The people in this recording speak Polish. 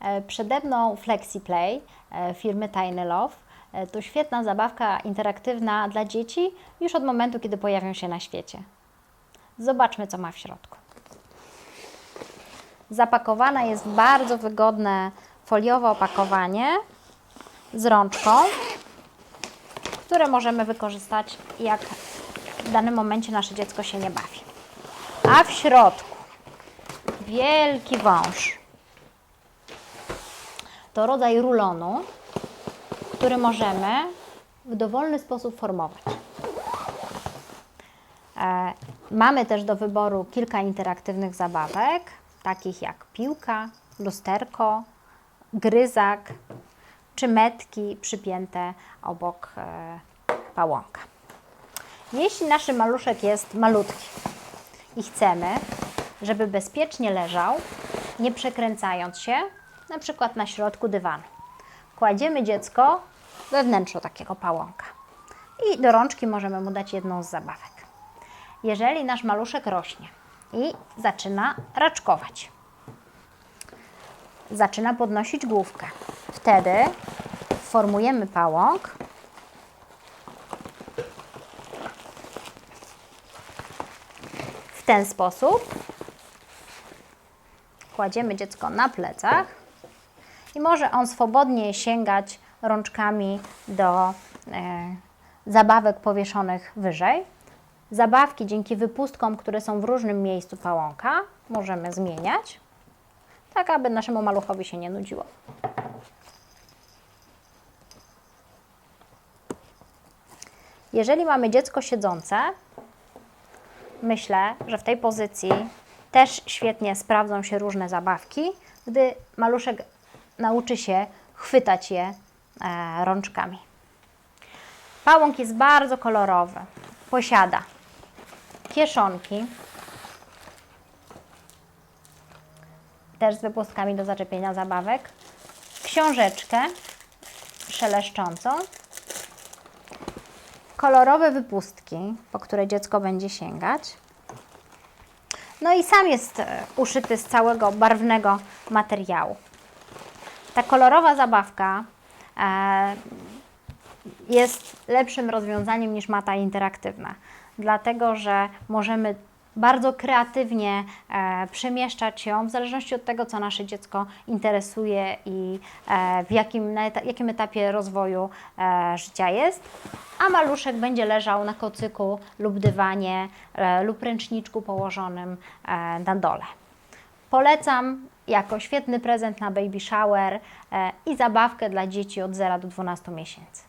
E, Przede mną FlexiPlay e, firmy Tiny Love. E, To świetna zabawka interaktywna dla dzieci już od momentu, kiedy pojawią się na świecie. Zobaczmy, co ma w środku. Zapakowana jest bardzo wygodne foliowe opakowanie z rączką, które możemy wykorzystać, jak w danym momencie nasze dziecko się nie bawi. A w środku wielki wąż. To rodzaj rulonu, który możemy w dowolny sposób formować. E, Mamy też do wyboru kilka interaktywnych zabawek, takich jak piłka, lusterko, gryzak czy metki przypięte obok e, pałąka. Jeśli nasz maluszek jest malutki i chcemy, żeby bezpiecznie leżał, nie przekręcając się, na przykład na środku dywanu, kładziemy dziecko we wnętrzu takiego pałąka i do rączki możemy mu dać jedną z zabawek. Jeżeli nasz maluszek rośnie i zaczyna raczkować, zaczyna podnosić główkę, wtedy formujemy pałąk w ten sposób. Kładziemy dziecko na plecach i może on swobodnie sięgać rączkami do e, zabawek powieszonych wyżej. Zabawki dzięki wypustkom, które są w różnym miejscu pałąka, możemy zmieniać, tak aby naszemu maluchowi się nie nudziło. Jeżeli mamy dziecko siedzące, myślę, że w tej pozycji też świetnie sprawdzą się różne zabawki, gdy maluszek nauczy się chwytać je e, rączkami. Pałąk jest bardzo kolorowy. Posiada kieszonki, też z wypustkami do zaczepienia zabawek, książeczkę szeleszczącą, kolorowe wypustki, po które dziecko będzie sięgać. No i sam jest e, uszyty z całego barwnego materiału. Ta kolorowa zabawka e, jest lepszym rozwiązaniem niż mata interaktywna, dlatego że możemy bardzo kreatywnie e, przemieszczać ją w zależności od tego, co nasze dziecko interesuje i e, w jakim, na eta- jakim etapie rozwoju e, życia jest. A maluszek będzie leżał na kocyku lub dywanie e, lub ręczniczku położonym e, na dole. Polecam jako świetny prezent na baby shower e, i zabawkę dla dzieci od 0 do 12 miesięcy.